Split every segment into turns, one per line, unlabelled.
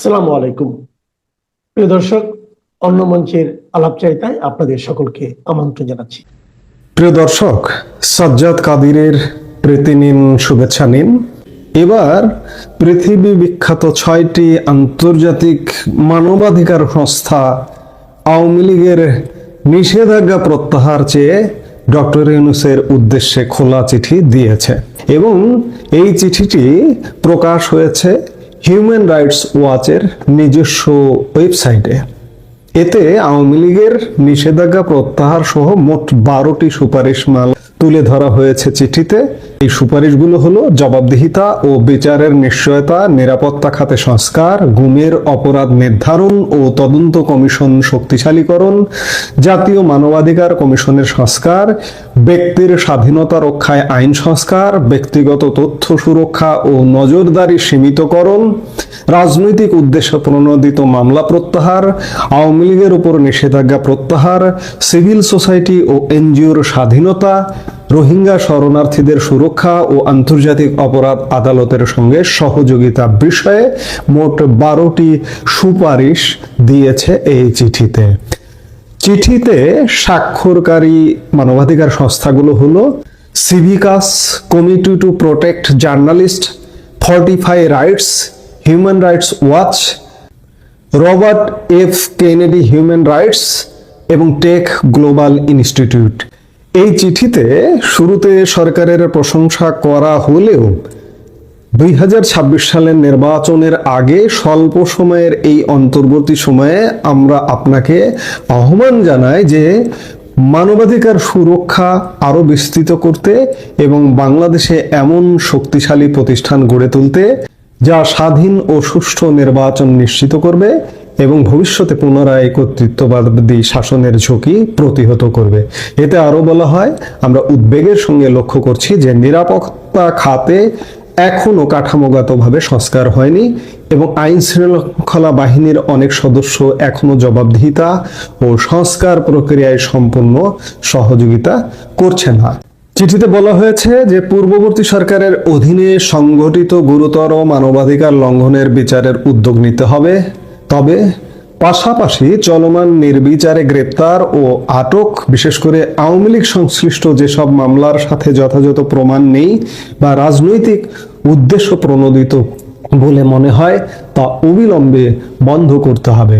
আসসালামু আলাইকুম। প্রিয় দর্শক, অন্য মঞ্চের আলাপচারিতায় আপনাদের সকলকে আমন্ত্রণ জানাচ্ছি।
প্রিয় দর্শক, সাজ্জাদ কাদিরের প্রীতি নিন শুভেচ্ছা নিন। এবার পৃথিবী বিখ্যাত ছয়টি আন্তর্জাতিক মানবাধিকার সংস্থা আওয়ামী লীগের নিষেধাজ্ঞা প্রত্যাহার চেয়ে ডক্টর ইউনুসের উদ্দেশ্যে খোলা চিঠি দিয়েছে এবং এই চিঠিটি প্রকাশ হয়েছে হিউম্যান রাইটস ওয়াচের নিজস্ব ওয়েবসাইটে। এতে আওয়ামী লীগের নিষেধাজ্ঞা প্রত্যাহার সহ মোট বারোটি সুপারিশ মাল তুলে ধরা হয়েছে চিঠিতে। এই সুপারিশগুলো হলো জবাবদিহিতা ও বিচারের নিশ্চয়তা, নিরাপত্তা খাতে সংস্কার, গুমের অপরাধ নির্ধারণ ও তদন্ত কমিশন শক্তিশালীকরণ, জাতীয় মানবাধিকার কমিশনের সংস্কার, ব্যক্তির স্বাধীনতা রক্ষায় আইন সংস্কার, ব্যক্তিগত তথ্য সুরক্ষা ও নজরদারি সীমিতকরণ, রাজনৈতিক উদ্দেশ্য প্রণোদিত মামলা প্রত্যাহার, আওয়ামী লীগের উপর নিষেধাজ্ঞা প্রত্যাহার, সিভিল সোসাইটি ও এনজিওর স্বাধীনতা রোহিঙ্গা শরণার্থীদের সুরক্ষা ও আন্তর্জাতিক অপরাধ আদালতের সঙ্গে সহযোগিতা বিষয়ে মোট বারোটি সুপারিশ দিয়েছে এই চিঠিতে। চিঠিতে স্বাক্ষরকারী মানবাধিকার সংস্থাগুলো হলো Civicus, Committee to Protect Journalist, Fortify Rights, Human Rights Watch, Robert F Kennedy Human Rights এবং টেক গ্লোবাল ইনস্টিটিউট। এই চিঠিতে শুরুতে সরকারের প্রশংসা করা হলেও দুই হাজার ছাব্বিশ সালের নির্বাচনের আগে স্বল্প সময়ের এই অন্তর্বর্তী সময়ে আমরা আপনাকে আহ্বান জানাই যে মানবাধিকার সুরক্ষা আরও বিস্তৃত করতে এবং বাংলাদেশে এমন শক্তিশালী প্রতিষ্ঠান গড়ে তুলতে যা স্বাধীন ও সুষ্ঠু নির্বাচন নিশ্চিত করবে। এবং ভবিষ্যতে পুনরায় কর্তৃত্ববাদী শাসনের ঝুঁকি প্রতিহত করবে। এতে আরও বলা হয়, আমরা উদ্বেগের সঙ্গে লক্ষ্য করছি যে নিরাপত্তা খাতে এখনও কাঠামোগতভাবে সংস্কার হয়নি এবং আইন শৃঙ্খলা বাহিনীর অনেক সদস্য এখনও জবাবদিহিতা ও সংস্কার প্রক্রিয়ায় সম্পূর্ণ সহযোগিতা করছে না। চিঠিতে বলা হয়েছে যে পূর্ববর্তী সরকারের অধীনে সংগঠিত গুরুতর মানবাধিকার লঙ্ঘনের বিচারের উদ্যোগ নিতে হবে। তবে পাশাপাশি চলমান নির্বিচারে গ্রেপ্তার ও আটক, বিশেষ করে আওয়ামী লীগ সংশ্লিষ্ট যেসব মামলার সাথে যথাযথ প্রমাণ নেই বা রাজনৈতিক উদ্দেশ্য প্রণোদিত বলে মনে হয়, তা অবিলম্বে বন্ধ করতে হবে।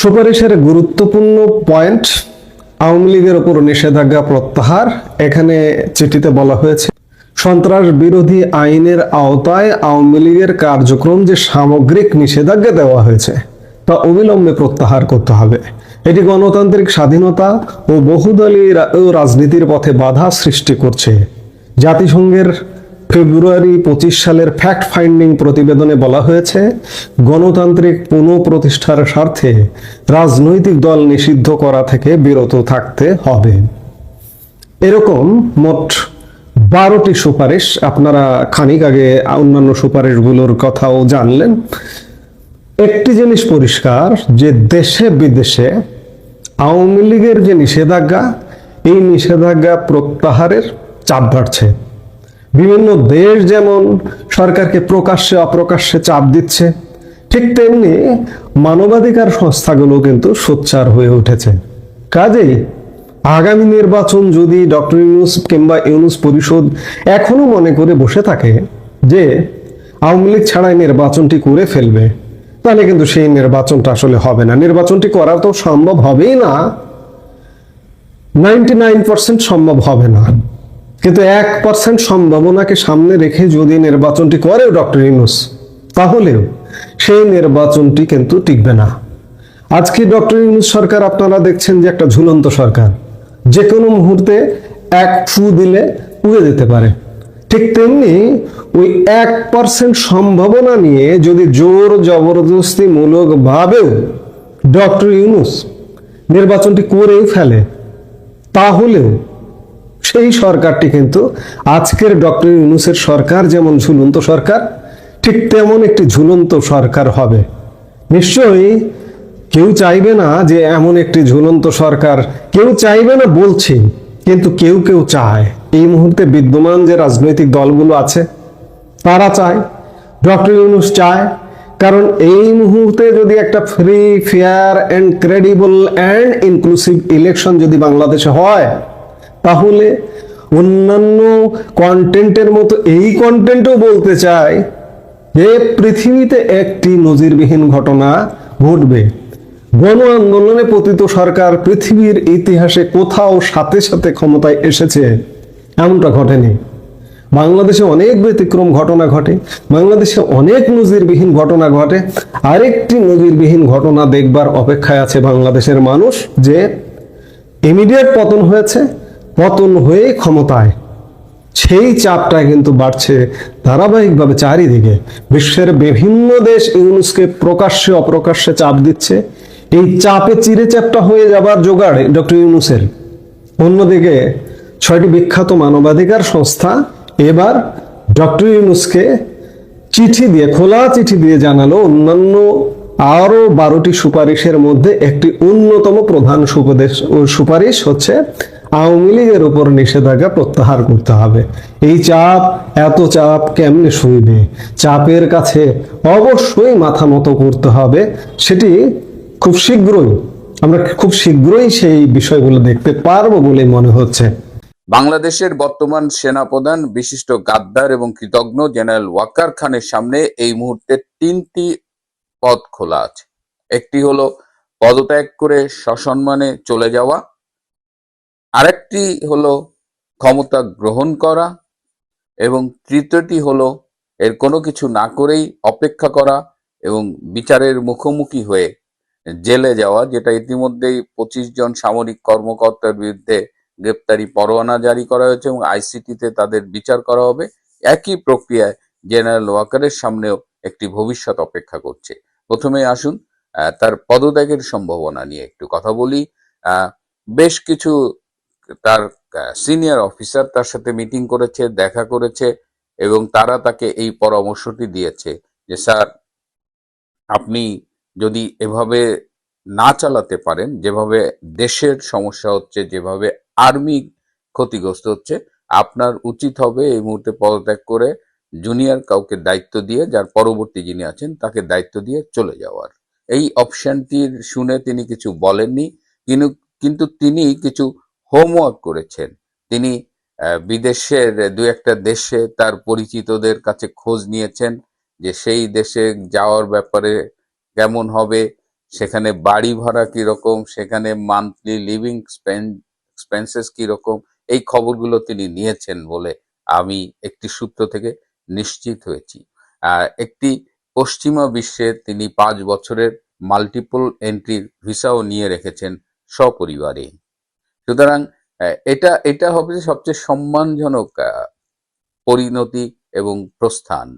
সুপারিশের গুরুত্বপূর্ণ পয়েন্ট, আওয়ামী লীগের উপর নিষেধাজ্ঞা প্রত্যাহার, এখানে চিঠিতে বলা হয়েছে সন্ত্রাস বিরোধী আইনের আওতায় আওয়ামী লীগের কার্যক্রম যে সামগ্রিক নিষেধাজ্ঞা দেওয়া হয়েছে, তা অবিলম্বে প্রত্যাহার করতে হবে। এটি গণতান্ত্রিক স্বাধীনতা ও ও রাজনীতির পথে বাধা সৃষ্টি করছে। জাতিসংঘের ফেব্রুয়ারি পঁচিশ সালের ফ্যাক্ট ফাইন্ডিং প্রতিবেদনে বলা হয়েছে, গণতান্ত্রিক পুনঃপ্রতিষ্ঠার স্বার্থে রাজনৈতিক দল নিষিদ্ধ করা থেকে বিরত থাকতে হবে। এরকম মোট বারোটি সুপারিশ। আপনারা খানিক আগে অন্যান্য সুপারিশগুলোর কথাও জানলেন। একটি জিনিস পরিষ্কার, যে দেশে বিদেশে আওয়ামী লীগের যে নিষেধাজ্ঞা, এই নিষেধাজ্ঞা প্রত্যাহারের চাপ বাড়ছে। বিভিন্ন দেশ যেমন সরকারকে প্রকাশ্যে অপ্রকাশ্যে চাপ দিচ্ছে, ঠিক তেমনি মানবাধিকার সংস্থাগুলো কিন্তু সোচ্চার হয়ে উঠেছে। কাজেই আগামী নির্বাচন যদি ডক্টর ইউনুস কিংবা ইউনুস পরিষদ এখনও মনে করে বসে থাকে যে আওয়ামী লীগ ছাড়াই নির্বাচনটি করে ফেলবে, তাহলে কিন্তু সেই নির্বাচনটা আসলে হবে না। নির্বাচনটি করা তো সম্ভব হবেই না। নাইনটি নাইন পার্সেন্ট সম্ভব হবে না। কিন্তু এক পার্সেন্ট সম্ভাবনাকে সামনে রেখে যদি নির্বাচনটি করেও ডক্টর ইউনুস, তাহলেও সেই নির্বাচনটি কিন্তু টিকবে না। আজকে ডক্টর ইউনুস সরকার, আপনারা দেখছেন যে একটা ঝুলন্ত সরকার। যে কোনো মুহূর্তে এক ফু দিলে উড়ে যেতে পারে। ঠিক তেমনি ওই এক পার্সেন্ট সম্ভাবনা নিয়ে যদি জোর জবরদস্তি মূলক ভাবেও ডক্টর ইউনুস নির্বাচনটি করেই ফেলে, তাহলেও সেই সরকারটি কিন্তু আজকের ডক্টর ইউনুসের সরকার যেমন ঝুলন্ত সরকার, ঠিক তেমন একটি ঝুলন্ত সরকার হবে। নিশ্চয়ই কেউ চাইবে না যে এমন একটি ঝুলন্ত সরকার, কেউ চাইবে না বলছি, কিন্তু কেউ কেউ চায়। এই মুহূর্তে বিদ্যমান যে রাজনৈতিক দলগুলো আছে, তারা চায়, ডক্টর ইউনুস চায়, কারণ এই মুহূর্তে যদি একটা free fair and credible and inclusive election যদি বাংলাদেশে হয়, তাহলে অন্যান্য কন্টেন্টের মতো এই কন্টেন্টও বলতে চায় যে পৃথিবীতে একটি নজিরবিহীন ঘটনা ঘটবে। গণ আন্দোলনে পতিত সরকার পৃথিবীর ইতিহাসে কোথাও সাথে সাথে ক্ষমতায় এসেছে, এমনটা ঘটেনি। বাংলাদেশে অনেক ব্যতিক্রম ঘটনা ঘটে, বাংলাদেশে অনেক নজিরবিহীন ঘটনা ঘটে। আরেকটি নজিরবিহীন ঘটনা দেখবার অপেক্ষায় আছে বাংলাদেশের মানুষ যে, ইমিডিয়েট পতন হয়েছে, পতন হয়ে ক্ষমতায়। সেই চাপটা কিন্তু বাড়ছে ধারাবাহিকভাবে চারিদিকে। বিশ্বের বিভিন্ন দেশ ইউনুসকে প্রকাশ্যে অপ্রকাশ্যে চাপ দিচ্ছে। এই চাপে চিরে চাপটা হয়ে যাবার জোগাড় ডক্টর ইউনুসের। অন্যদিকে ছয়টি বিখ্যাত মানবাধিকার সংস্থা এবার ডক্টর ইউনুসকে চিঠি দিয়ে, খোলা চিঠি দিয়ে জানালো অন্যান্য আরও বারোটি সুপারিশের মধ্যে একটি অন্যতম প্রধান সুপদেশ, সুপারিশ হচ্ছে আওয়ামী লীগের উপর নিষেধাজ্ঞা প্রত্যাহার করতে হবে। এই চাপ এত চাপ কেমনে সইবে? চাপের কাছে অবশ্যই মাথা নত করতে হবে। সেটি খুব শীঘ্রই, আমরা খুব শীঘ্রই সেই বিষয়গুলো দেখতে পারব বলে মনে হচ্ছে।
বাংলাদেশের বর্তমান সেনাপ্রধান, বিশিষ্ট গাদ্দার এবং কৃতজ্ঞ জেনারেল ওয়াকার খানের সামনে এই মুহূর্তে তিনটি পদ খোলা আছে। একটি হলো পদত্যাগ করে সসম্মানে চলে যাওয়া, আরেকটি হলো ক্ষমতা গ্রহণ করা, এবং তৃতীয়টি হলো এর কোনো কিছু না করেই অপেক্ষা করা এবং বিচারের মুখোমুখি হয়ে জেলে যাওয়া, যেটা ইতিমধ্যেই পঁচিশ জন সামরিক কর্মকর্তার বিরুদ্ধে গ্রেপ্তারি পরোয়ানা জারি করা হয়েছে এবং আইসিটিতে তাদের বিচার করা হবে। একই প্রক্রিয়ায় জেনারেল ওয়াকারের সামনেও একটি ভবিষ্যৎ অপেক্ষা করছে। প্রথমে আসুন তার পদত্যাগের সম্ভাবনা নিয়ে একটু কথা বলি। বেশ কিছু তার সিনিয়র অফিসার তার সাথে মিটিং করেছে, দেখা করেছে এবং তারা তাকে এই পরামর্শটি দিয়েছে যে, স্যার, আপনি যদি এভাবে না চালাতে পারেন, যেভাবে দেশের সমস্যা হচ্ছে, যেভাবে আর্মি ক্ষতিগ্রস্ত হচ্ছে, আপনার উচিত হবে এই মুহূর্তে পদত্যাগ করে জুনিয়র কাউকে দায়িত্ব দিয়ে, যার পরবর্তী যিনি আছেন, তাকে দায়িত্ব দিয়ে চলে যাওয়ার। এই অপশনটির শুনে তিনি কিছু বলেননি কিন্তু কিন্তু তিনি কিছু হোমওয়ার্ক করেছেন। তিনি বিদেশের দু একটা দেশে তার পরিচিতদের কাছে খোঁজ নিয়েছেন, যে সেই দেশে যাওয়ার ব্যাপারে কেমন হবে, সেখানে বাড়ি ভাড়া কীরকম, সেখানে মান্থলি লিভিং এক্সপেন্সেস কীরকম, এই খবরগুলো তিনি নিয়েছেন বলে আমি একটি সূত্র থেকে নিশ্চিত হয়েছি। একটি পশ্চিমা বিশ্বে তিনি পাঁচ বছরের মাল্টিপল এন্ট্রির ভিসাও নিয়ে রেখেছেন সপরিবারে। সুতরাং এটা এটা হবে সবচেয়ে সম্মানজনক পরিণতি এবং প্রস্থান।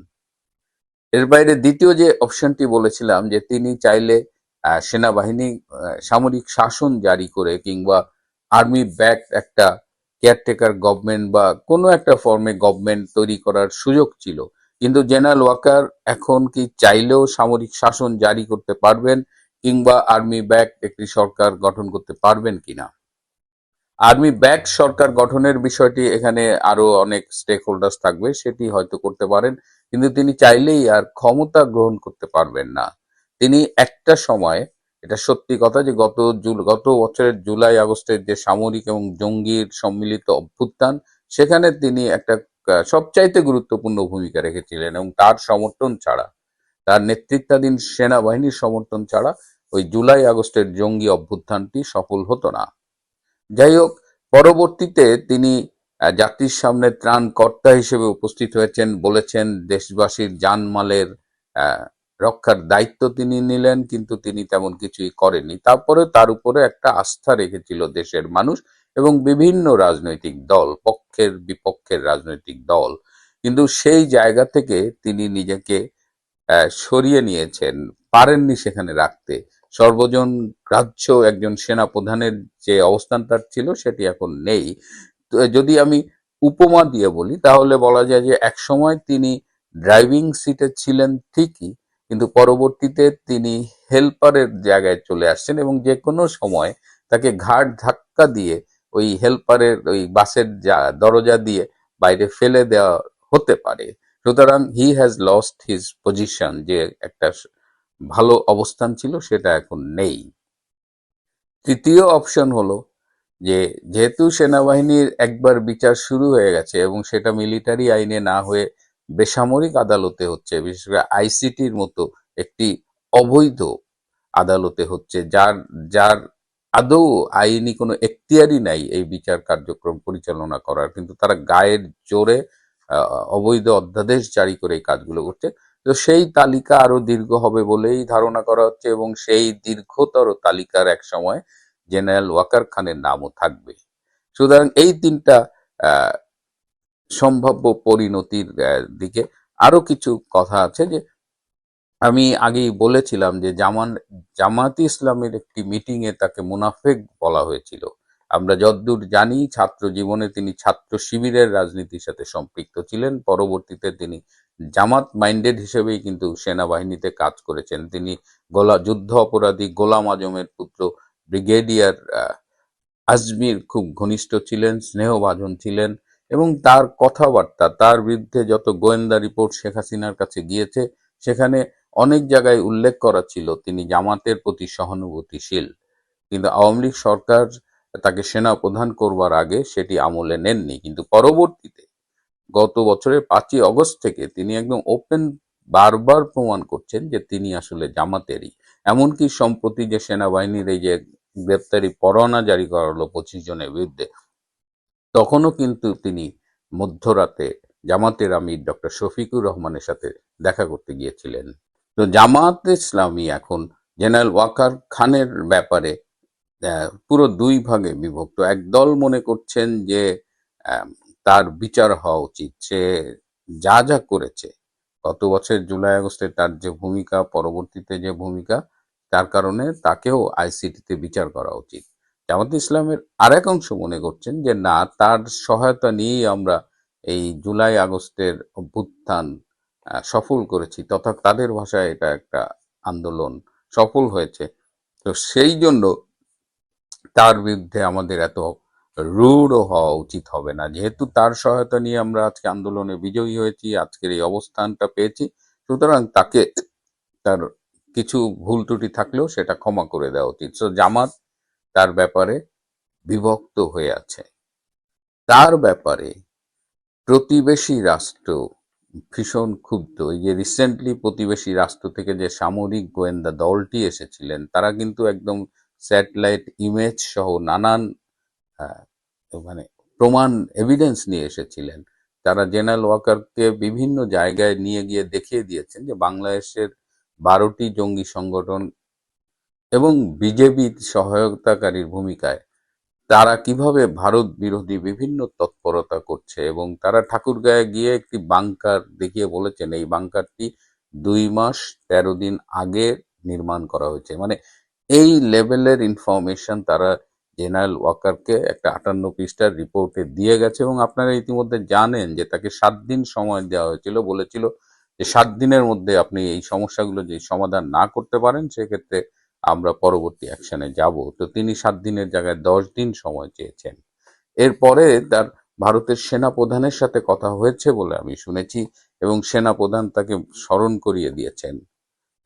এর বাইরে দ্বিতীয় যে অপশনটি বলেছিলাম যে তিনি চাইলে সেনাবাহিনী সামরিক শাসন জারি করে কিংবা আর্মি ব্যাক একটা কেয়ারটেকার গভর্নমেন্ট বা কোনো একটা ফর্মে গভর্নমেন্ট তৈরি করার সুযোগ ছিল। কিন্তু জেনারেল ওয়াকার এখন কি চাইলেও সামরিক শাসন জারি করতে পারবেন কিংবা আর্মি ব্যাক একটি সরকার গঠন করতে পারবেন কিনা? আর্মি ব্যাক সরকার গঠনের বিষয়টি এখানে আরও অনেক স্টেক হোল্ডার্স থাকবে, সেটি হয়তো করতে পারেন। কিন্তু তিনি চাইলেই আর ক্ষমতা গ্রহণ করতে পারবেন না। তিনি একটা সময়, এটা সত্যি কথা যে গত গত বছরের জুলাই, আগস্টের যে সামরিক এবং জঙ্গির সম্মিলিত অভ্যুত্থান, সেখানে তিনি একটা সবচাইতে গুরুত্বপূর্ণ ভূমিকা রেখেছিলেন এবং তার সমর্থন ছাড়া, তার নেতৃত্বাধীন সেনাবাহিনীর সমর্থন ছাড়া ওই জুলাই, আগস্টের জঙ্গি অভ্যুত্থানটি সফল হতো না। যাই হোক, পরবর্তীতে তিনি জাতির সামনে ত্রাণকর্তা হিসেবে উপস্থিত হয়েছেন, বলেছেন দেশবাসীর জানমালের রক্ষার দায়িত্ব তিনি নিলেন, কিন্তু তিনি তেমন কিছুই করেননি। তারপরে তার উপরে একটা আস্থা রেখেছিল দেশের মানুষ এবং বিভিন্ন রাজনৈতিক দল, পক্ষের বিপক্ষের রাজনৈতিক দল। কিন্তু সেই জায়গা থেকে তিনি নিজেকে সরিয়ে নিয়েছেন, পারেননি সেখানে রাখতে। সর্বজন গ্রাহ্য একজন সেনা প্রধানের যে অবস্থান তার ছিল সেটি এখন নেই। যদি আমি উপমা দিয়ে বলি, তাহলে বলা যায় যে এক সময় তিনি ড্রাইভিং সিটে ছিলেন ঠিকই, কিন্তু পরবর্তীতে তিনি হেল্পারের জায়গায় চলে আসছেন এবং যে কোনো সময় তাকে ঘাট ধাক্কা দিয়ে ওই হেল্পারের ওই বাসের দরজা দিয়ে বাইরে ফেলে দেওয়া হতে পারে। সুতরাং he has lost his position যে একটা ভালো অবস্থান ছিল সেটা এখন নেই। তৃতীয় অপশন হলো যে যেহেতু সেনাবাহিনীর একবার বিচার শুরু হয়ে গেছে এবং সেটা মিলিটারি আইনে না হয়ে বেসামরিক আদালতে হচ্ছে, বিশেষ করে আইসিটির মতো একটি অবৈধ আদালতে হচ্ছে, যার যার আদৌ আইনি কোনো এখতিয়ারই নাই এই বিচার কার্যক্রম পরিচালনা করার। কিন্তু তারা গায়ের জোরে অবৈধ অধ্যাদেশ জারি করে এই কাজগুলো করছে। তো সেই তালিকা আরও দীর্ঘ হবে বলেই ধারণা করা হচ্ছে এবং সেই দীর্ঘতর তালিকার এক সময় জেনারেল ওয়াকার খানের নামও থাকবে। সুতরাং এই তিনটা সম্ভাব্য পরিণতির দিকে আরও কিছু কথা আছে যে আমি আগেই বলেছিলাম যে জামান, জামাতি ইসলামের একটি মিটিং এ তাকে মুনাফেক বলা হয়েছিল। আমরা যদ্দূর জানি ছাত্র জীবনে তিনি ছাত্র শিবিরের রাজনীতির সাথে সম্পৃক্ত ছিলেন। পরবর্তীতে তিনি জামাত মাইন্ডেড হিসেবেই কিন্তু সেনাবাহিনীতে কাজ করেছেন। তিনি গোলা, যুদ্ধ অপরাধী গোলাম আজমের পুত্র ব্রিগেডিয়ার আজমির খুব ঘনিষ্ঠ ছিলেন, স্নেহভাজন ছিলেন এবং তার কথাবার্তা, তার বিরুদ্ধে যত গোয়েন্দা রিপোর্ট শেখ হাসিনার কাছে গিয়েছে, সেখানে অনেক জায়গায় উল্লেখ করা ছিল তিনি জামাতের প্রতি সহানুভূতিশীল। কিন্তু আওয়ামী লীগ সরকার তাকে সেনা প্রধান করবার আগে সেটি আমলে নেননি। কিন্তু পরবর্তীতে গত বছরের পাঁচই অগস্ট থেকে তিনি একদম ওপেন বারবার প্রমাণ করছেন যে তিনি আসলে জামাতেরই। এমনকি সম্প্রতি যে সেনাবাহিনীর এই যে গ্রেপ্তারি পরোয়ানা জারি করা হলো পঁচিশ জনের বিরুদ্ধে। তখনও কিন্তু তিনি মধ্যরাতে জামাতের আমির ডক্টর শফিকুর রহমানের সাথে দেখা করতে গিয়েছিলেন। তো জামাত ইসলামী এখন জেনারেল ওয়াকার খানের ব্যাপারে পুরো দুই ভাগে বিভক্ত। একদল মনে করছেন যে তার বিচার হওয়া উচিত। সে যা যা করেছে, গত বছর জুলাই আগস্টে তার যে ভূমিকা, পরবর্তীতে যে ভূমিকা তার কারণে তাকেও আইসিটিতে বিচার করা উচিত। জামাত ইসলামের আরেক অংশ মনে করছেন যে, না, তার সহায়তা নিয়েই আমরা এই জুলাই আগস্টের অভ্যুত্থান সফল করেছি, তথা তাদের ভাষায় এটা একটা আন্দোলন সফল হয়েছে। তো সেই জন্য তার বিরুদ্ধে আমাদের এত রূঢ় হওয়া উচিত হবে না। যেহেতু তার সহায়তা নিয়ে আমরা আজকে আন্দোলনে বিজয়ী হয়েছি, আজকের এই অবস্থানটা পেয়েছি, সুতরাং তাকে তার কিছু ভুল ত্রুটি থাকলেও সেটা ক্ষমা করে দেওয়া উচিত। সো জামাত তার ব্যাপারে বিভক্ত হয়ে আছে। তার ব্যাপারে প্রতিবেশী রাষ্ট্র ভীষণ ক্ষুব্ধ। এই যে রিসেন্টলি প্রতিবেশী রাষ্ট্র থেকে যে সামরিক গোয়েন্দা দলটি এসেছিলেন, তারা কিন্তু একদম স্যাটেলাইট ইমেজ সহ নানান মানে প্রমাণ এভিডেন্স নিয়ে এসেছিলেন। তারা জেনারেল ওয়াকারকে বিভিন্ন জায়গায় নিয়ে গিয়ে দেখিয়ে দিয়েছেন যে বাংলাদেশের বারোটি জঙ্গি সংগঠন এবং বিজেপির সহায়তাকারীর ভূমিকায় তারা কীভাবে ভারত বিরোধী বিভিন্ন তৎপরতা করছে এবং তারা ঠাকুরগাঁয়ে গিয়ে একটি বাংকার দেখিয়ে বলেছেন, এই বাংকারটি দুই মাস তেরো দিন আগে নির্মাণ করা হয়েছে। মানে এই লেভেলের ইনফরমেশন তারা জেনারেল ওয়াকারকে একটা আটান্ন পৃষ্ঠার রিপোর্টে দিয়ে গেছে এবং আপনারা ইতিমধ্যে জানেন যে তাকে সাত দিন সময় দেওয়া হয়েছিল, বলেছিল যে সাত দিনের মধ্যে আপনি এই সমস্যাগুলো যে সমাধান না করতে পারেন, সেক্ষেত্রে আমরা পরবর্তী অ্যাকশনে যাব। তো তিনি সাত দিনের জায়গায় দশ দিন সময় চেয়েছেন। এরপরে তার ভারতের সেনা প্রধানের সাথে কথা হয়েছে বলে আমি শুনেছি এবং সেনা প্রধান তাকে স্মরণ করিয়ে দিয়েছেন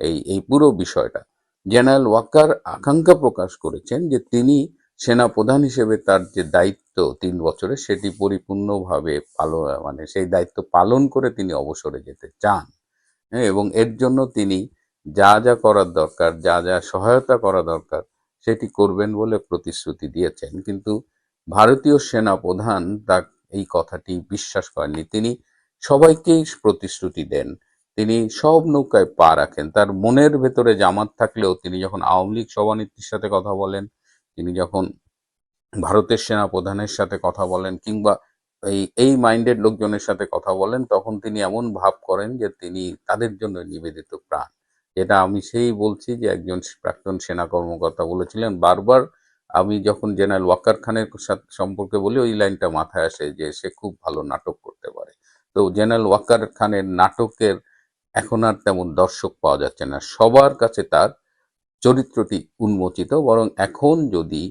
এই এই পুরো বিষয়টা। জেনারেল ওয়াকার আকাঙ্ক্ষা প্রকাশ করেছেন যে তিনি সেনা প্রধান হিসেবে তার যে দায়িত্ব তিন বছরে সেটি পরিপূর্ণভাবে পালন মানে সেই দায়িত্ব পালন করে তিনি অবসরে যেতে চান। হ্যাঁ, এবং এর জন্য তিনি যা যা করার দরকার যা যা সহায়তা করা দরকার সেটি করবেন বলে প্রতিশ্রুতি দিয়েছেন। কিন্তু ভারতীয় সেনা প্রধান তা এই কথাটি বিশ্বাস করেননি। তিনি সবাইকেই প্রতিশ্রুতি দেন। তিনি সব নৌকায় পা রাখেন। তার মনের ভেতরে জামাত থাকলেও তিনি যখন আওয়ামী লীগ সভানেত্রীর সাথে কথা বলেন তিনি যখন ভারতের সেনা প্রধানের সাথে কথা বলেন কিংবা এই এই মাইন্ডেড লোকজনের সাথে কথা বলেন, তখন তিনি এমন ভাব করেন যে তিনি তাদের জন্য নিবেদিত প্রাণ। যেটা আমি সেই বলছি যে একজন প্রাক্তন সেনা কর্মকর্তা বলেছিলেন, বারবার আমি যখন জেনারেল ওয়াকার খানের সম্পর্কে বলি, ওই লাইনটা মাথায় আসে যে সে খুব ভালো নাটক করতে পারে। তো জেনারেল ওয়াকার খানের নাটকের এখন আর তেমন দর্শক পাওয়া যাচ্ছে না। সবার কাছে তার চরিত্রটি উন্মোচিত, বরং এখন যদি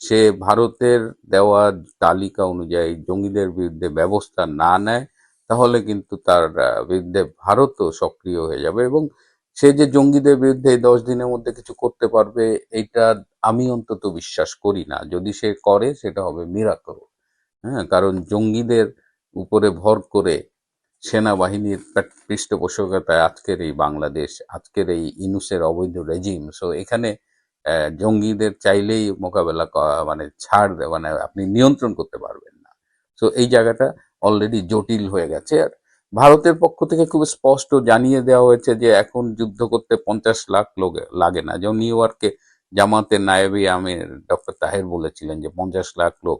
সে ভারতের দেওয়া তালিকা অনুযায়ী জঙ্গিদের বিরুদ্ধে ব্যবস্থা না নেয়, তাহলে কিন্তু তার বিরুদ্ধে ভারতও সক্রিয় হয়ে যাবে এবং সে যে জঙ্গিদের বিরুদ্ধে দশ দিনের মধ্যে কিছু করতে পারবে, এটা আমি অন্তত বিশ্বাস করি না। যদি সে করে, সেটা হবে মিরাকল হ্যাঁ কারণ জঙ্গিদের উপরে ভর করে সেনাবাহিনীর পৃষ্ঠপোষকতায় আজকের এই বাংলাদেশ, আজকের এই ইনুসের অবৈধ রেজিম সো এখানে জঙ্গিদের চাইলেই মোকাবেলা মানে ছাড় মানে আপনি নিয়ন্ত্রণ করতে পারবেন না। সো এই জায়গাটা অলরেডি জটিল হয়ে গেছে। আর ভারতের পক্ষ থেকে খুব স্পষ্ট জানিয়ে দেওয়া হয়েছে যে এখন যুদ্ধ করতে পঞ্চাশ লাখ লোক লাগে না। যেমন নিউ ইয়র্কে জামাতের নায়েবি আমির ডক্টর তাহের বলেছিলেন যে পঞ্চাশ লাখ লোক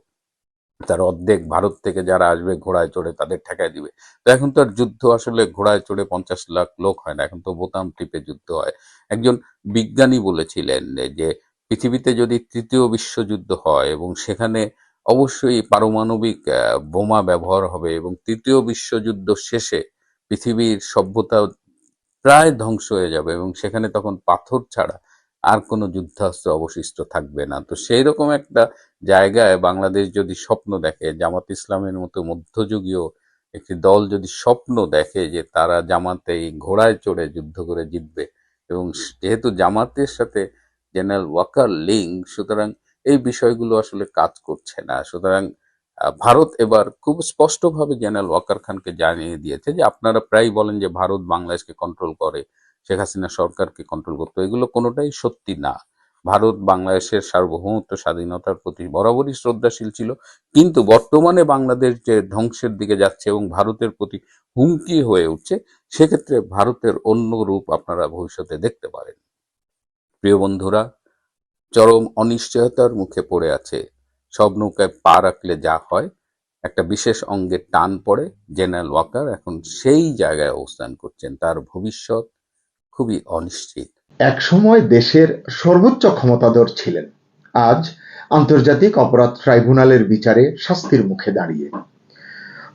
তার অর্ধেক ভারত থেকে যারা আসবে ঘোড়ায় চড়ে তাদের ঠেকায় দিবে। তো এখন তো আর যুদ্ধ আসলে ঘোড়ায় চড়ে পঞ্চাশ লাখ লোক হয় না, এখন তো বোতাম টিপে যুদ্ধ হয়। একজন বিজ্ঞানী বলেছিলেন যে, পৃথিবীতে যদি তৃতীয় বিশ্বযুদ্ধ হয় এবং সেখানে অবশ্যই পারমাণবিক বোমা ব্যবহার হবে এবং তৃতীয় বিশ্বযুদ্ধ শেষে পৃথিবীর সভ্যতা প্রায় ধ্বংস হয়ে যাবে এবং সেখানে তখন পাথর ছাড়া আর কোনো যুদ্ধাস্ত্র অবশিষ্ট থাকবে না। তো সেই রকম একটা জায়গায় বাংলাদেশ যদি স্বপ্ন দেখে, জামাত ইসলামের মতো মধ্যযুগীয় একটি দল যদি স্বপ্ন দেখে যে তারা জামাতে এই ঘোড়ায় চড়ে যুদ্ধ করে জিতবে এবং যেহেতু জামাতের সাথে জেনারেল ওয়াকার লিঙ্ক সুতরাং এই বিষয়গুলো আসলে কাজ করছে না। সুতরাং ভারত এবার খুব স্পষ্টভাবে জেনারেল ওয়াকার খানকে জানিয়ে দিয়েছে যে আপনারা প্রায় বলেন যে ভারত বাংলাদেশকে কন্ট্রোল করে। শেখ হাসিনা সরকারকে কন্ট্রোল করতো এগুলো কোনোটাই সত্যি না। ভারত বাংলাদেশের সার্বভৌমত্ব, স্বাধীনতার প্রতি বরাবরই শ্রদ্ধাশীল ছিল। কিন্তু বর্তমানে বাংলাদেশ যে ধ্বংসের দিকে যাচ্ছে এবং ভারতের প্রতি হুমকি হয়ে উঠছে, সেক্ষেত্রে ভারতের অন্য রূপ আপনারা ভবিষ্যতে দেখতে পারেন। প্রিয় বন্ধুরা, চরম অনিশ্চয়তার মুখে পড়ে আছে। সব নৌকায় পা রাখলে যা হয়। একটা বিশেষ অঙ্গের টান পড়ে জেনারেল ওয়াকার এখন সেই জায়গায় অবস্থান করছেন। তার ভবিষ্যৎ খুবই অনিশ্চিত।
একসময় দেশের সর্বোচ্চ ক্ষমতাধর ছিলেন। আজ আন্তর্জাতিক অপরাধ ট্রাইব্যুনালের বিচারে শাস্তির মুখে দাঁড়িয়ে।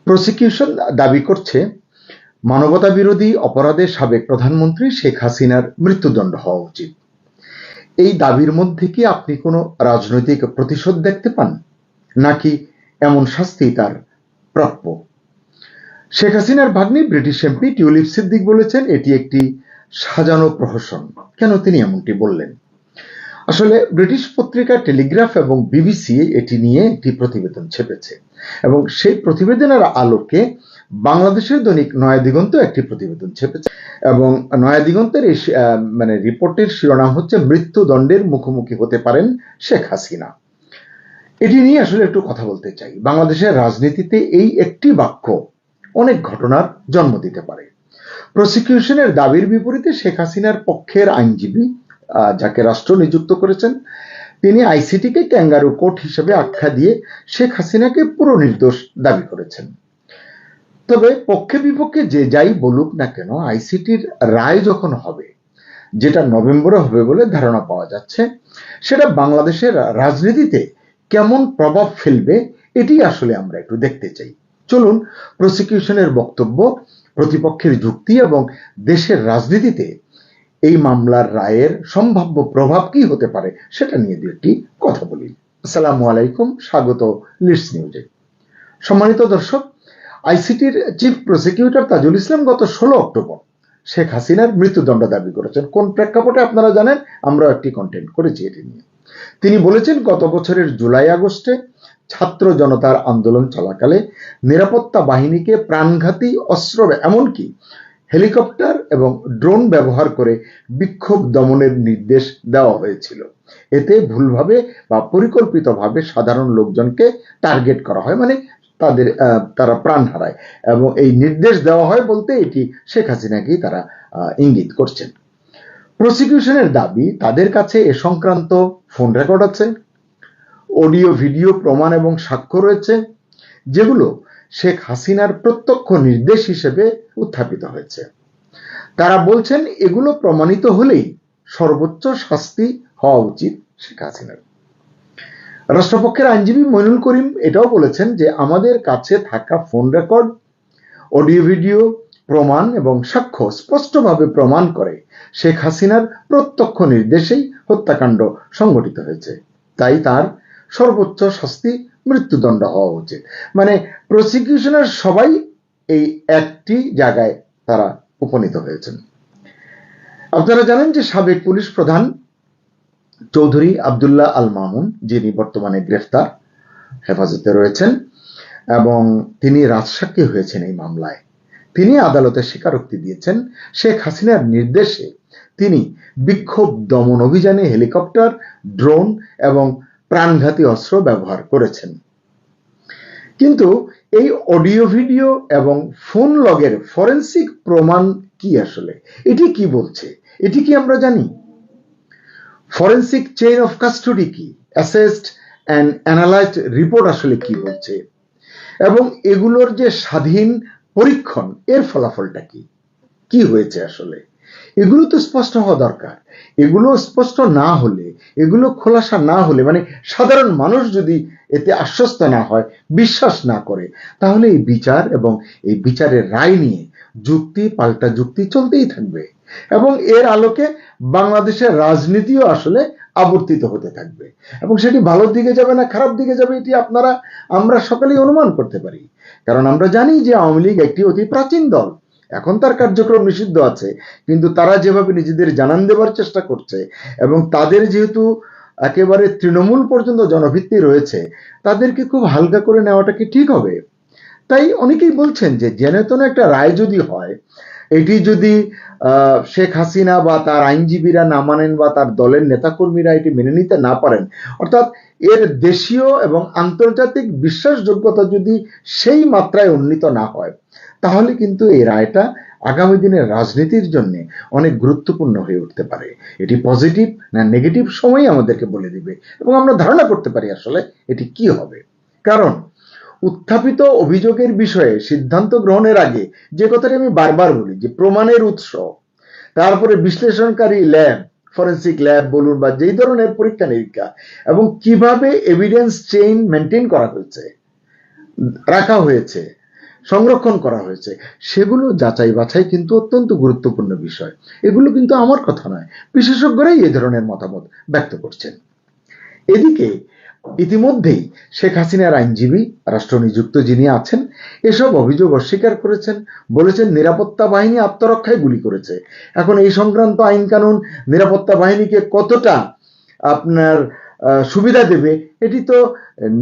প্রসিকিউশন দাবি করছে মানবতা বিরোধী অপরাধে সাবেক প্রধানমন্ত্রী শেখ হাসিনার মৃত্যুদণ্ড হওয়া উচিত। এই দাবির মধ্যে কি আপনি কোনো রাজনৈতিক প্রতিশোধ দেখতে পান? নাকি এমন শাস্তি তার প্রাপ্য? শেখ হাসিনার ভাগ্নি ব্রিটিশ এমপি টিউলিপ সিদ্দিক বলেছেন, এটি একটি সাজানো প্রহসন। কেন তিনি এমনটি বললেন? আসলে ব্রিটিশ পত্রিকা টেলিগ্রাফ এবং বিবিসি এটি নিয়ে একটি প্রতিবেদন ছেপেছে এবং সেই প্রতিবেদনের আলোকে বাংলাদেশের দৈনিক নয়া দিগন্ত একটি প্রতিবেদন ছেপেছে এবং নয়া দিগন্তের এই মানে রিপোর্টের শিরোনাম হচ্ছে মৃত্যুদণ্ডের মুখোমুখি হতে পারেন শেখ হাসিনা। এটি নিয়ে আসলে একটু কথা বলতে চাই। বাংলাদেশের রাজনীতিতে এই একটি বাক্য অনেক ঘটনার জন্ম দিতে পারে। প্রসিকিউশনের দাবির বিপরীতে শেখ হাসিনার পক্ষের আইনজীবী যাকে রাষ্ট্র নিযুক্ত করেছেন, তিনি আইসিটিকে ক্যাঙ্গারু কোর্ট হিসেবে আখ্যা দিয়ে শেখ হাসিনাকে পুরো নির্দোষ দাবি করেছেন। তবে পক্ষে বিপক্ষে যে যাই বলুক না কেন, আইসিটির রায় যখন হবে, যেটা নভেম্বরে হবে বলে ধারণা পাওয়া যাচ্ছে, সেটা বাংলাদেশের রাজনীতিতে কেমন প্রভাব ফেলবে এটি আসলে আমরা একটু দেখতে চাই। চলুন প্রসিকিউশনের বক্তব্য প্রতিপক্ষের যুক্তি এবং দেশের রাজনীতিতে এই মামলার রায়ের সম্ভাব্য প্রভাব কি হতে পারে সেটা নিয়ে দু একটি কথা বলি। আসসালামু আলাইকুম, স্বাগত লিডস নিউজে। সম্মানিত দর্শক, আইসিটির চিফ প্রসিকিউটর তাজুল ইসলাম গত ষোলো অক্টোবর শেখ হাসিনার মৃত্যুদণ্ড দাবি করেছেন। কোন প্রেক্ষাপটে আপনারা জানেন? আমরা একটি কন্টেন্ট করেছি এটি নিয়ে। তিনি বলেছেন, গত বছরের জুলাই আগস্টে ছাত্র জনতার আন্দোলন চলাকালে নিরাপত্তা বাহিনীকে প্রাণঘাতী অস্ত্র এমনকি হেলিকপ্টার এবং ড্রোন ব্যবহার করে বিক্ষোভ দমনের নির্দেশ দেওয়া হয়েছিল। এতে ভুলভাবে বা পরিকল্পিতভাবে সাধারণ লোকজনকে টার্গেট করা হয় মানে তাদের তারা প্রাণ হারায় এবং এই নির্দেশ দেওয়া হয় বলতে এটি শেখ হাসিনাকেই তারা ইঙ্গিত করছেন। প্রসিকিউশনের দাবি, তাদের কাছে এ সংক্রান্ত ফোন রেকর্ড আছে। অডিও, ভিডিও, প্রমাণ এবং সাক্ষ্য রয়েছে, যেগুলো শেখ হাসিনার প্রত্যক্ষ নির্দেশ হিসেবে উত্থাপিত হয়েছে। তারা বলছেন, এগুলো প্রমাণিত হলেই সর্বোচ্চ শাস্তি হওয়া উচিত শেখ হাসিনার। রাষ্ট্রপক্ষের আইনজীবী মইনুল করিম এটাও বলেছেন যে, আমাদের কাছে থাকা ফোন রেকর্ড, অডিও, ভিডিও, প্রমাণ এবং সাক্ষ্য স্পষ্টভাবে প্রমাণ করে শেখ হাসিনার প্রত্যক্ষ নির্দেশেই হত্যাকাণ্ড সংঘটিত হয়েছে। তাই তার সর্বোচ্চ শাস্তি মৃত্যুদণ্ড হওয়া উচিত। মানে প্রসিকিউশনের সবাই এই একটি জায়গায় তারা উপনীত হয়েছেন। আপনারা জানেন যে সাবেক পুলিশ প্রধান চৌধুরী আব্দুল্লাহ আল মামুন, যিনি বর্তমানে গ্রেফতার, হেফাজতে রয়েছেন এবং তিনি রাজসাক্ষী হয়েছেন এই মামলায়। তিনি আদালতে স্বীকারোক্তি দিয়েছেন, শেখ হাসিনার নির্দেশে তিনি বিক্ষোভ দমন অভিযানে হেলিকপ্টার, ড্রোন এবং প্রাণঘাতী অস্ত্র ব্যবহার করেছেন। কিন্তু এই অডিও ভিডিও এবং ফোন লগের ফরেন্সিক প্রমাণ কি আসলে? এটি কি বলছে? এটি কি আমরা জানি? ফরেন্সিক চেইন অফ কাস্টডি কি? অ্যাসেসড অ্যান্ড অ্যানালাইজড রিপোর্ট আসলে কি বলছে? এবং এগুলোর যে স্বাধীন পরীক্ষণ, এর ফলাফলটা কি? কি হয়েছে আসলে? এগুলো তো স্পষ্ট হওয়া দরকার। এগুলো স্পষ্ট না হলে এগুলো খোলাসা না হলে মানে সাধারণ মানুষ যদি এতে আশ্বস্ত না হয়, বিশ্বাস না করে, তাহলে এই বিচার এবং এই বিচারের রায় নিয়ে যুক্তি, পাল্টা যুক্তি চলতেই থাকবে। এবং এর আলোকে বাংলাদেশের রাজনীতিও আসলে আবর্তিত হতে থাকবে। এবং সেটি ভালোর দিকে যাবে না খারাপ দিকে যাবে, এটি আপনারা, আমরা সকলেই অনুমান করতে পারি। কারণ আমরা জানি যে আওয়ামী লীগ একটি অতি প্রাচীন দল। এখন তার কার্যক্রম নিষিদ্ধ আছে, কিন্তু তারা যেভাবে নিজেদের জানান দেওয়ার চেষ্টা করছে এবং তাদের যেহেতু একেবারে তৃণমূল পর্যন্ত জনভিত্তি রয়েছে, তাদেরকে খুব হালকা করে নেওয়াটা কি ঠিক হবে? তাই অনেকেই বলছেন যে জেনে তেনে একটা রায় যদি হয়, এটি যদি শেখ হাসিনা বা তার আইনজীবীরা না মানেন বা তার দলের নেতাকর্মীরা এটি মেনে নিতে না পারেন, অর্থাৎ এর দেশীয় এবং আন্তর্জাতিক বিশ্বাসযোগ্যতা যদি সেই মাত্রায় উন্নীত না হয়। তাহলে কিন্তু এই রায়টা আগামী দিনের রাজনীতির জন্য অনেক গুরুত্বপূর্ণ হয়ে উঠতে পারে। এটি পজিটিভ না নেগেটিভ সময় আমাদেরকে বলে দিবে এবং আমরা ধারণা করতে পারি আসলে এটি কি হবে। কারণ উত্থাপিত অভিযোগের বিষয়ে সিদ্ধান্ত গ্রহণের আগে যে কথাটি আমি বারবার বলি, যে প্রমাণের উৎস, তারপরে বিশ্লেষণকারী ল্যাব ফরেন্সিক ল্যাব বলুন বা যেই ধরনের পরীক্ষা নিরীক্ষা এবং কীভাবে এভিডেন্স চেইন মেনটেন করা হয়েছে, রাখা হয়েছে সংরক্ষণ করা হয়েছে। সেগুলো যাচাই বাছাই কিন্তু অত্যন্ত গুরুত্বপূর্ণ বিষয়। এগুলো কিন্তু আমার কথা নয়, বিশেষজ্ঞরাই এই ধরনের মতামত ব্যক্ত করছেন। এদিকে, ইতিমধ্যেই শেখ হাসিনার আইনজীবী রাষ্ট্র নিযুক্ত যিনি আছেন, এসব অভিযোগ অস্বীকার করেছেন, বলেছেন নিরাপত্তা বাহিনী আত্মরক্ষায় গুলি করেছে। এখন এই সংক্রান্ত আইন কানুন নিরাপত্তা বাহিনীকে কতটা আপনার সুবিধা দেবে, এটি তো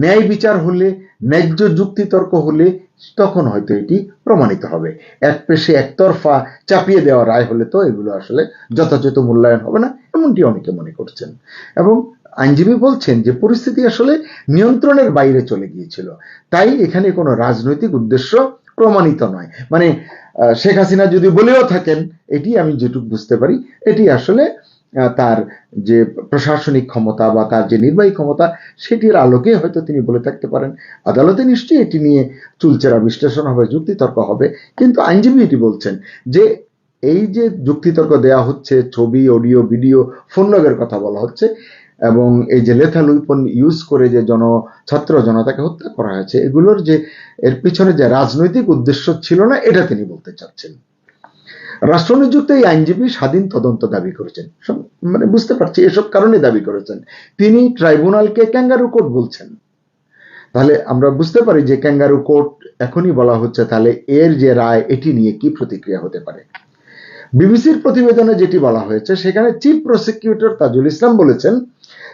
ন্যায় বিচার হলে, ন্যায্য যুক্তিতর্ক হলে তখন হয়তো এটি প্রমাণিত হবে। এক পেশে একতরফা চাপিয়ে দেওয়া রায় হলে তো এগুলো আসলে যথাযথ মূল্যায়ন হবে না, এমনটি অনেকে মনে করছেন। এবং আইনজীবী বলছেন যে পরিস্থিতি আসলে নিয়ন্ত্রণের বাইরে চলে গিয়েছিল। তাই এখানে কোনো রাজনৈতিক উদ্দেশ্য প্রমাণিত নয়। মানে শেখ হাসিনা যদি বলেও থাকেন, এটি আমি যেটুকু বুঝতে পারি, এটি আসলে তার যে প্রশাসনিক ক্ষমতা বা তার যে নির্বাহী ক্ষমতা, সেটির আলোকে হয়তো তিনি বলে থাকতে পারেন। আদালতে নিশ্চয়ই এটি নিয়ে চুলচেরা বিশ্লেষণ হবে, যুক্তিতর্ক হবে। কিন্তু আইনজীবী এটি বলছেন যে এই যে যুক্তিতর্ক দেয়া হচ্ছে, ছবি, অডিও, ভিডিও, ফোন লগের কথা বলা হচ্ছে, এবং এই যে লেথাল উইপন ইউজ করে যে জন, ছাত্র জনতাকে হত্যা করা হয়েছে, এগুলোর যে, এর পিছনে যে রাজনৈতিক উদ্দেশ্য ছিল না, এটা তিনি বলতে চাচ্ছেন। রাষ্ট্রনিযুক্ত এই আইনজীবী স্বাধীন তদন্ত দাবি করেছেন। মানে বুঝতে পারছি, এসব কারণে দাবি করেছেন। তিনি ট্রাইব্যুনালকে ক্যাঙ্গারু কোর্ট বলছেন। তাহলে আমরা বুঝতে পারি যে ক্যাঙ্গারু কোর্ট এখনই বলা হচ্ছে, তাহলে এর যে রায়, এটি নিয়ে কি প্রতিক্রিয়া হতে পারে? বিবিসির প্রতিবেদনে যেটি বলা হয়েছে, সেখানে চিফ প্রসিকিউটর তাজুল ইসলাম বলেছেন,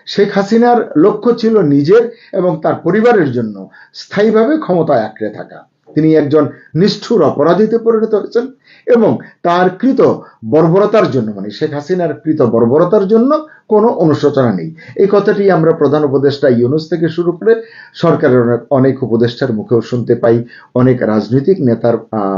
শেখ হাসিনার লক্ষ্য ছিল নিজের এবং তার পরিবারের জন্য স্থায়ীভাবে ক্ষমতায় আঁকড়ে থাকা। তিনি একজন নিষ্ঠুর অপরাধীতে পরিণত হয়েছেন এবং তার কৃত বর্বরতার জন্য মানে শেখ হাসিনার কৃত বর্বরতার জন্য কোনো অনুশোচনা নেই। এই কথাটি আমরা প্রধান উপদেষ্টা ইউনুস থেকে শুরু করে সরকারের অনেক- উপদেষ্টার মুখেও শুনতে পাই, অনেক রাজনৈতিক নেতার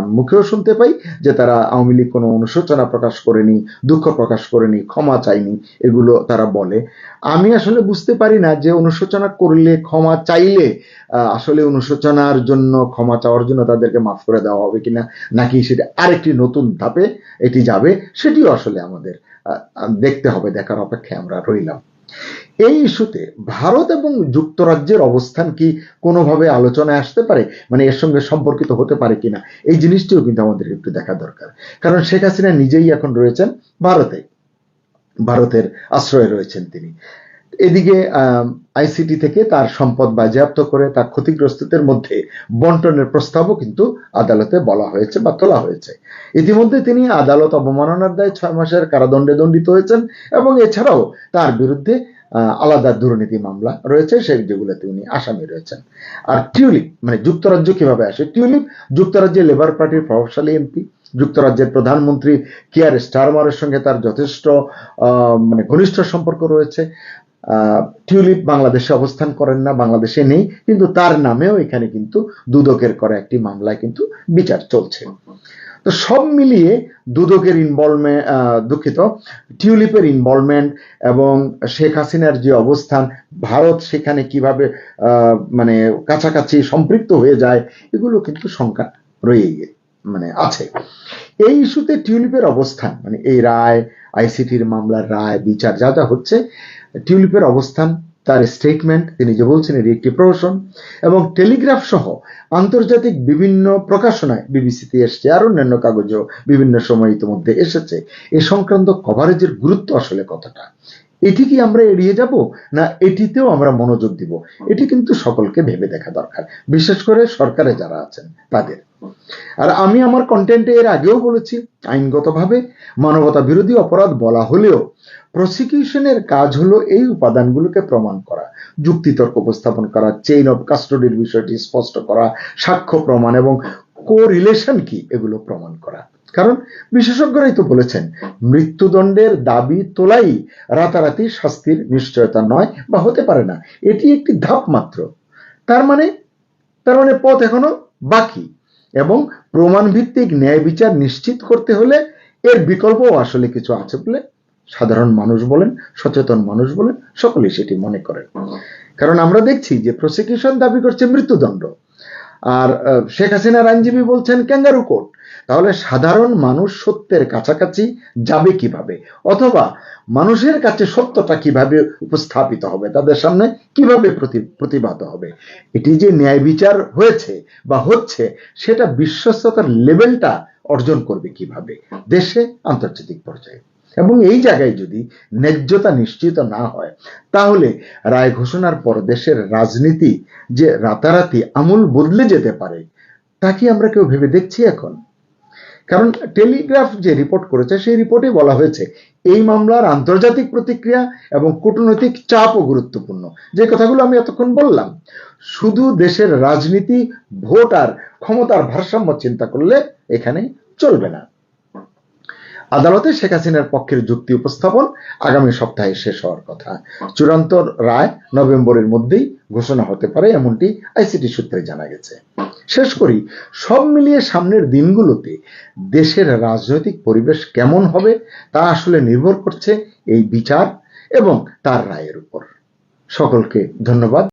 মুখেও শুনতে পাই যে তারা আওয়ামী লীগ কোনো অনুশোচনা প্রকাশ করেনি, দুঃখ প্রকাশ করেনি, ক্ষমা চাইনি এগুলো তারা বলে। আমি আসলে বুঝতে পারি না যে অনুশোচনা করলে, ক্ষমা চাইলে আসলে অনুশোচনার জন্য, ক্ষমা চাওয়ার জন্য তাদেরকে মাফ করে দেওয়া হবে কিনা, নাকি সেটা আরেকটি নতুন ধাপে এটি যাবে, সেটিও আসলে আমাদের দেখতে হবে, দেখার অপেক্ষায় আমরা রইলাম। এই ইস্যুতে ভারত এবং যুক্তরাজ্যের অবস্থান কি কোনোভাবে আলোচনায় আসতে পারে? মানে এর সঙ্গে সম্পর্কিত হতে পারে কিনা? এই জিনিসটিও কিন্তু আমাদের একটু দেখা দরকার। কারণ শেখ হাসিনা নিজেই এখন রয়েছেন ভারতে। ভারতের আশ্রয়ে রয়েছেন তিনি। এদিকে আইসিটি থেকে তার সম্পদ বাজেয়াপ্ত করে তার ক্ষতিগ্রস্তদের মধ্যে বন্টনের প্রস্তাবও কিন্তু আদালতে বলা হয়েছে বা তোলা হয়েছে। ইতিমধ্যে তিনি আদালত অবমাননার দায়ে ছয় মাসের কারাদণ্ডে দণ্ডিত হয়েছেন এবং এছাড়াও তার বিরুদ্ধে আলাদা দুর্নীতি মামলা রয়েছে সেই যেগুলোতে উনি আসামি রয়েছেন। আর টিউলিপ মানে যুক্তরাজ্য কীভাবে আসে? টিউলিপ যুক্তরাজ্যের লেবার পার্টির প্রভাবশালী এমপি, যুক্তরাজ্যের প্রধানমন্ত্রী কিয়ার স্টারমারের সঙ্গে তার যথেষ্ট মানে ঘনিষ্ঠ সম্পর্ক রয়েছে। টিউলিপ বাংলাদেশে অবস্থান করেন না, বাংলাদেশে নেই, কিন্তু তার নামেও এখানে কিন্তু দুদকের করা একটি মামলায় কিন্তু বিচার চলছে। তো সব মিলিয়ে দুদকের ইনভলভমেন্ট দুঃখিত, টিউলিপের ইনভলভমেন্ট এবং শেখ হাসিনার যে অবস্থান, ভারত সেখানে কীভাবে মানে কাছাকাছি সম্পৃক্ত হয়ে যায়, এগুলো কিন্তু শঙ্কা রয়ে গে- মানে আছে। এই ইস্যুতে টিউলিপের অবস্থান মানে এই রায়, আইসিটির মামলার রায়, বিচার যা যা হচ্ছে টিউলিপের অবস্থান, তার স্টেটমেন্ট তিনি যে বলছেন এটি একটি প্রহসন, এবং টেলিগ্রাফ সহ আন্তর্জাতিক বিভিন্ন প্রকাশনায় বিবিসিতে এসছে আর অন্যান্য কাগজও বিভিন্ন সময় ইতিমধ্যে এসেছে। এ সংক্রান্ত কভারেজের গুরুত্ব আসলে কতটা? এটি কি আমরা এড়িয়ে যাব, না এটিতেও আমরা মনোযোগ দিব? এটি কিন্তু সকলকে ভেবে দেখা দরকার, বিশেষ করে সরকারে যারা আছেন তাদের। আর আমি আমার কন্টেন্টে এর আগেও বলেছি, আইনগতভাবে মানবতা বিরোধী অপরাধ বলা হলেও প্রসিকিউশনের কাজ হলো এই উপাদানগুলোকে প্রমাণ করা, যুক্তিতর্ক উপস্থাপন করা চেইন অফ কাস্টডির বিষয়টি স্পষ্ট করা, সাক্ষ্য প্রমাণ এবং কো রিলেশন কি এগুলো প্রমাণ করা। কারণ বিশেষজ্ঞরাই তো বলেছেন, মৃত্যুদণ্ডের দাবি তোলাই রাতারাতি শাস্তির নিশ্চয়তা নয় বা হতে পারে না। এটি একটি ধাপ মাত্র। তার মানে তার মানে পথ এখনও বাকি এবং প্রমাণ ভিত্তিক ন্যায় বিচার নিশ্চিত করতে হলে এর বিকল্পও আসলে কিছু আছে বলে সাধারণ মানুষ বলেন, সচেতন মানুষ বলেন, সকলেই সেটি মনে করেন। কারণ আমরা দেখছি যে প্রসিকিউশন দাবি করছে মৃত্যুদণ্ড। আর শেখ হাসিনার আইনজীবী বলছেন ক্যাঙ্গারু কোর্ট। তাহলে সাধারণ মানুষ সত্যের কাছাকাছি যাবে কীভাবে? অথবা মানুষের কাছে সত্যটা কীভাবে উপস্থাপিত হবে? তাদের সামনে কীভাবে প্রতি- প্রতিবাদ হবে? এটি যে ন্যায় বিচার হয়েছে বা হচ্ছে, সেটা বিশ্বস্ততার লেভেলটা অর্জন করবে কীভাবে? দেশে আন্তর্জাতিক পর্যায়ে। এবং এই জায়গায় যদি ন্যায্যতা নিশ্চিত না হয়, তাহলে রায় ঘোষণার পর দেশের রাজনীতি যে রাতারাতি আমূল বদলে যেতে পারে, তা কি আমরা কেউ ভেবে দেখছি এখন? কারণ টেলিগ্রাফ যে রিপোর্ট করেছে, সেই রিপোর্টে বলা হয়েছে, এই মামলার আন্তর্জাতিক প্রতিক্রিয়া এবং কূটনৈতিক চাপও গুরুত্বপূর্ণ। যে কথাগুলো আমি এতক্ষণ বললাম, শুধু দেশের রাজনীতি, ভোট আর ক্ষমতার ভারসাম্য চিন্তা করলে এখানে চলবে না। আদালতে শেখ হাসিনার পক্ষের যুক্তি উপস্থাপন আগামী সপ্তাহে শেষ হওয়ার কথা। চূড়ান্ত রায় নভেম্বরের মধ্যেই ঘোষণা হতে পারে, এমনটি আইসিটি সূত্রে জানা গেছে। শেষ করি, সব মিলিয়ে সামনের দিনগুলোতে দেশের রাজনৈতিক পরিবেশ কেমন হবে তা আসলে নির্ভর করছে এই বিচার এবং তার রায়ের উপর। সকলকে ধন্যবাদ।